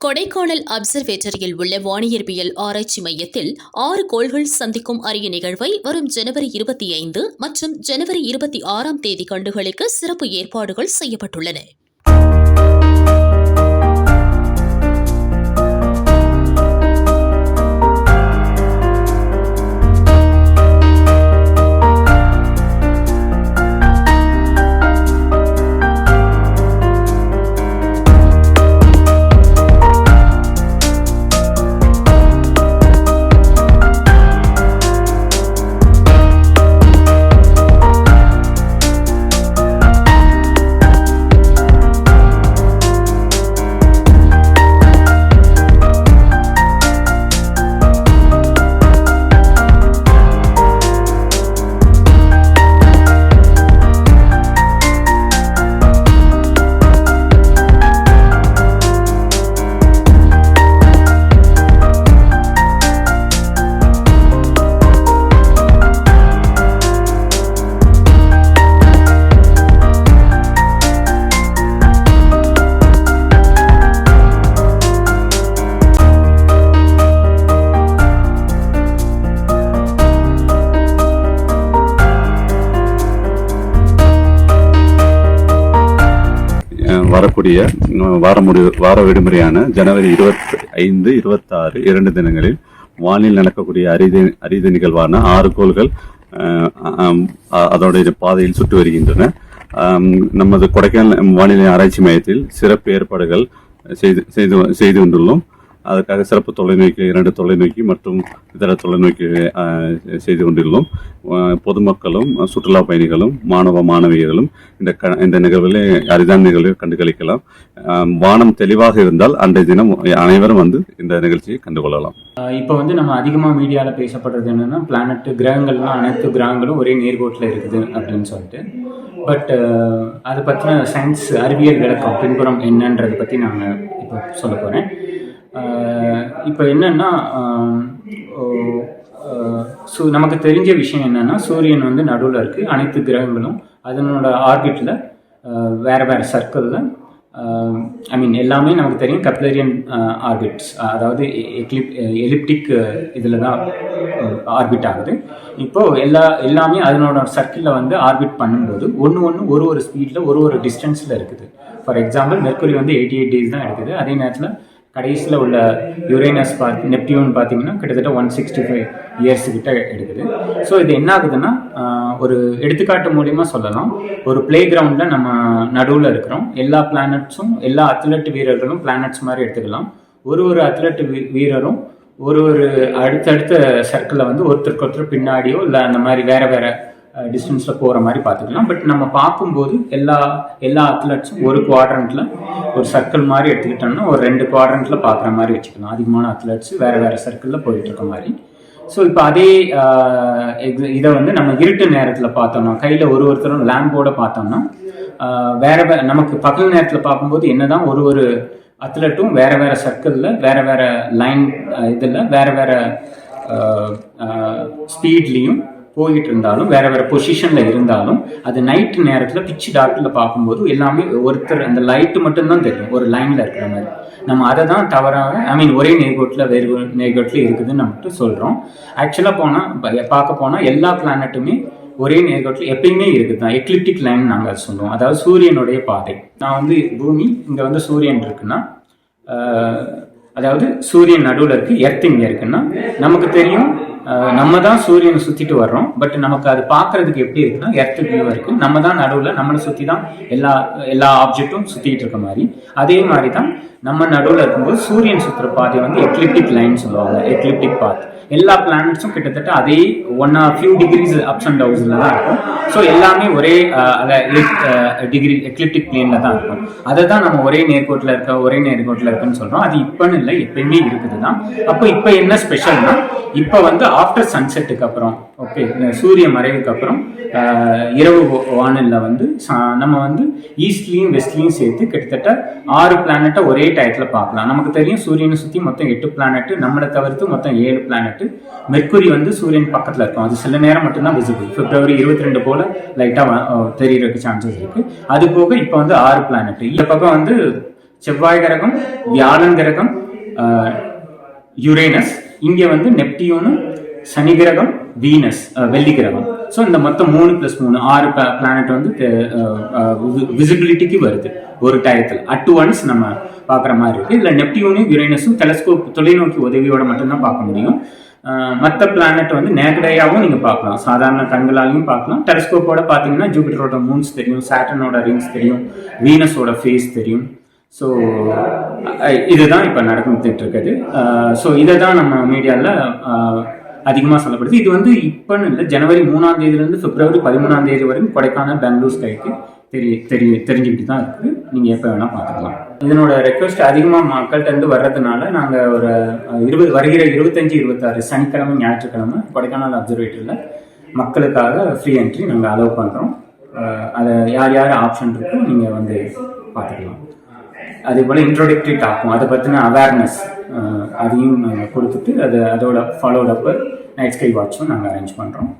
கொடைக்கானல் அப்சர்வேட்டரியில் உள்ள வானியற்பியல் ஆராய்ச்சி மையத்தில் ஆறு கோள்கள் சந்திக்கும் அரிய நிகழ்வை வரும் ஜனவரி இருபத்தி ஐந்து மற்றும் ஜனவரி இருபத்தி ஆறாம் தேதி கண்டுகளுக்கு சிறப்பு ஏற்பாடுகள் செய்யப்பட்டுள்ளன. வரக்கூடிய வார முடிவு வார விடுமுறையான ஜனவரி இருபத்தி ஐந்து இருபத்தாறு இரண்டு தினங்களில் வானில் நடக்கக்கூடிய அரித அரித நிகழ்வான ஆறு கோள்கள் அதோடைய பாதையில் சுட்டு வருகின்றன. நமது கொடைக்கானல் வானிலை ஆராய்ச்சி மையத்தில் சிறப்பு ஏற்பாடுகள் செய்து செய்து செய்து கொண்டுள்ளோம் அதற்காக சிறப்பு தொலைநோக்கி இரண்டு தொலைநோக்கி மற்றும் இதர தொலைநோக்கி செய்து கொண்டுள்ளோம் பொதுமக்களும் சுற்றுலா பயணிகளும் மாணவ மாணவியர்களும் இந்த க இந்த நிகழ்வில் அரிதான நிகழ்வில் கண்டுகளிக்கலாம். வானம் தெளிவாக இருந்தால் அன்றைய தினம் அனைவரும் வந்து இந்த நிகழ்ச்சியை கண்டுகொள்ளலாம் இப்போ வந்து நம்ம அதிகமாக மீடியாவில் பேசப்படுறது என்னென்னா பிளானட் கிரகங்கள்லாம் அனைத்து கிரகங்களும் ஒரே நேர்கோட்டில் இருக்குது அப்படின்னு சொல்லிட்டு. பட் அதை பற்றின சயின்ஸ் அறிவியல் விளக்கம் பின்புறம் என்னன்றதை பற்றி நான் இப்போ சொல்ல போகிறேன் இப்போ என்னென்னா சு நமக்கு தெரிஞ்ச விஷயம் என்னென்னா சூரியன் வந்து நடுவில் இருக்குது அனைத்து கிரகங்களும் அதனோட ஆர்பிட்டில் வேறு வேறு சர்க்கிளில் ஐ மீன் எல்லாமே நமக்கு தெரியும் கப்லரியன் ஆர்பிட்ஸ் அதாவது எக்லிப் எலிப்டிக் இதில் தான் ஆர்பிட் ஆகுது. இப்போது எல்லா எல்லாமே அதனோட சர்க்கிளில் வந்து ஆர்பிட் பண்ணும்போது ஒன்று ஒன்று ஒரு ஒரு ஸ்பீடில் ஒரு ஒரு டிஸ்டன்ஸில் இருக்குது. ஃபார் எக்ஸாம்பிள் மெர்க்குரி வந்து எயிட்டி எயிட் டேஸ் தான் எடுக்குது. அதே நேரத்தில் கடைசியில் உள்ள யுரேனஸ் பார்த்து நெப்டியூன் பார்த்தீங்கன்னா கிட்டத்தட்ட ஒன் சிக்ஸ்டி ஃபைவ் இயர்ஸ் கிட்ட எடுக்குது. ஸோ இது என்ன ஆகுதுன்னா ஒரு எடுத்துக்காட்டு மூலியமாக சொல்லலாம். ஒரு பிளே கிரவுண்டில் நம்ம நடுவில் இருக்கிறோம். எல்லா பிளானட்ஸும் எல்லா அத்லெட் வீரர்களும் பிளானட்ஸ் மாதிரி எடுத்துக்கலாம். ஒரு ஒரு அத்லெட் வீரரும் ஒரு ஒரு அடுத்தடுத்த சர்க்கிளில் வந்து ஒருத்தருக்கு ஒருத்தர் பின்னாடியோ இல்லை அந்த மாதிரி வேறு வேறு டிஸ்டன்ஸில் போகிற மாதிரி பார்த்துக்கலாம். பட் நம்ம பார்க்கும்போது எல்லா எல்லா அத்லட்ஸும் ஒரு குவாட்ரண்ட்டில் ஒரு சர்க்கிள் மாதிரி எடுத்துக்கிட்டோம்னா ஒரு ரெண்டு குவாட்ரண்ட்டில் பார்க்குற மாதிரி வச்சுக்கலாம். அதிகமான அத்லட்ஸ் வேறு வேறு சர்க்கிளில் போயிட்டுருக்க மாதிரி. ஸோ இப்போ அதே இதை வந்து நம்ம இருட்டு நேரத்தில் பார்த்தோம்னா கையில் ஒரு ஒருத்தரும் லேம்போட பார்த்தோம்னா வேறு வேற வே நமக்கு பகல் நேரத்தில் பார்க்கும்போது என்னதான் ஒரு ஒரு அத்லட்டும் வேற வேற சர்க்கிளில் வேற வேற லைன் இதில் வேற வேற ஸ்பீட்லேயும் போயிட்டு இருந்தாலும் வேற வேற பொசிஷன்ல இருந்தாலும் அது நைட் நேரத்தில் பிச்சு டார்க்ல பார்க்கும்போது எல்லாமே ஒருத்தர் அந்த லைட்டு மட்டும்தான் தெரியும். ஒரு லைன்ல இருக்கிற மாதிரி. நம்ம அதை தான் தவறாக ஐ மீன் ஒரே நேர்கோட்டில் வேறு ஒரு நேர்கோட்டில் இருக்குதுன்னு நம்மட்டு சொல்கிறோம் ஆக்சுவலாக போனால் பார்க்க போனால் எல்லா பிளானட்டுமே ஒரே நேர்கோட்டில் எப்பயுமே இருக்குது தான் எக்லிப்டிக் லைன் நாங்கள் அதை சொல்லுவோம். அதாவது சூரியனுடைய பாதை. நான் வந்து பூமி இங்கே வந்து சூரியன் இருக்குன்னா அதாவது சூரியன் நடுவில் இருக்குது எர்த் இங்கே இருக்குன்னா நமக்கு தெரியும் நம்ம தான் சூரியனை சுற்றிட்டு வர்றோம். பட் நமக்கு அது பார்க்கறதுக்கு எப்படி இருக்குன்னா எர்த் வியூ இருக்கு நம்ம தான் நடுவில் நம்மளை சுற்றி தான் எல்லா எல்லா ஆப்ஜெக்ட்டும் சுற்றிட்டு இருக்க மாதிரி. அதே மாதிரி தான் நம்ம நடுவில் இருக்கும்போது சூரியன் சுற்றுற பாதை வந்து எக்லிப்டிக் லைன் சொல்லுவாங்க. எக்லிப்டிக் பாத் எல்லா பிளானட்ஸும் கிட்டத்தட்ட அதே one or few degrees ups and டவுன்ஸில் தான் இருக்கும். ஸோ எல்லாமே ஒரே டிகிரி எக்லிப்டிக் பிளேனில் தான் இருக்கும். அதை தான் நம்ம ஒரே நேர்கோட்டில் இருக்க ஒரே நேர்கோட்டில் இருக்குன்னு சொல்கிறோம் அது இப்போன்னு இல்லை எப்பயுமே இருக்குது தான் அப்போ இப்போ என்ன ஸ்பெஷல்னா இப்போ வந்து ஆஃப்டர் சன்செட்டுக்கு அப்புறம் ஓகே சூரிய மறைவுக்கு அப்புறம் இரவு வானலில் வந்து சா- நம்ம வந்து ஈஸ்ட்லேயும் வெஸ்ட்லேயும் சேர்த்து கிட்டத்தட்ட ஆறு பிளானட்டை ஒரே டயத்தில் பார்க்கலாம். நமக்கு தெரியும் சூரியனை சுற்றி மொத்தம் எட்டு பிளானெட்டு நம்மளை தவிர்த்து மொத்தம் ஏழு பிளானெட்டு மெர்க்குரி வந்து சூரியன் பக்கத்தில் இருக்கும். அது சில நேரம் மட்டும்தான் விசிபிள் பிப்ரவரி இருபத்தி ரெண்டு போல் லைட்டாக தெரியறதுக்கு சான்சஸ் இருக்குது அது போக இப்போ வந்து ஆறு பிளானட் இந்த பக்கம் வந்து செவ்வாய் கிரகம் வியாழன் கிரகம் யுரேனஸ் இங்கே வந்து நெப்டியூனு சனி கிரகம் வீனஸ் வெள்ளி கிரகம் ஸோ இந்த மொத்தம் மூணு ப்ளஸ் மூணு ஆறு பிளானட் வந்து விசிபிலிட்டிக்கு வருது. ஒரு டயத்தில் அட் ஒன்ஸ் நம்ம பார்க்குற மாதிரி இருக்குது இதில் நெப்டியூனும் யுரேனஸும் டெலஸ்கோப் தொலைநோக்கி உதவியோட மட்டும்தான் பார்க்க முடியும். மற்ற பிளானட் வந்து நேக்கடையாகவும் நீங்கள் பார்க்கலாம். சாதாரண கண்களாலையும் பார்க்கலாம். டெலஸ்கோப்போட பார்த்தீங்கன்னா ஜூபிட்டரோட மூன்ஸ் தெரியும் சாட்டனோட ரிங்ஸ் தெரியும் வீனஸோட ஃபேஸ் தெரியும். ஸோ இதுதான் இப்போ நடந்துட்டு இருக்குது. ஸோ இதை தான் நம்ம மீடியாவில் அதிகமாக சொல்லப்படுது. இது வந்து இப்போன்னு இல்லை ஜனவரி மூணாம் தேதியிலேருந்து பிப்ரவரி பதிமூணாம் தேதி வரைக்கும் கொடைக்கானல் பெங்களூர் ஸ்கைக்கு தெரிய தெரிய தெரிஞ்சுக்கிட்டு தான் இருக்குது நீங்கள் எப்போ வேணால் பார்த்துக்கலாம். இதனோட ரெக்வஸ்ட் அதிகமாக மக்கள்கிட்ட இருந்து வர்றதுனால நாங்கள் ஒரு இருபது வருகிற இருபத்தஞ்சி இருபத்தாறு சனிக்கிழமை ஞாயிற்றுக்கிழமை கொடைக்கானல் அப்சர்வேட்டரியில் மக்களுக்காக ஃப்ரீ என்ட்ரி நாங்கள் அலோவ் பண்ணுறோம் அதை யார் யார் ஆப்ஷன் இருக்கோ நீங்கள் வந்து பார்த்துக்கலாம். அதே போல் இன்ட்ரோடக்டரி டாக்கும் அதை பற்றின அவேர்னஸ் அதையும் நாங்கள் கொடுத்துட்டு அதை அதோட ஃபாலோட் நைட் ஸ்கை வாட்சும் நாங்கள் அரேஞ்ச் பண்ணுறோம்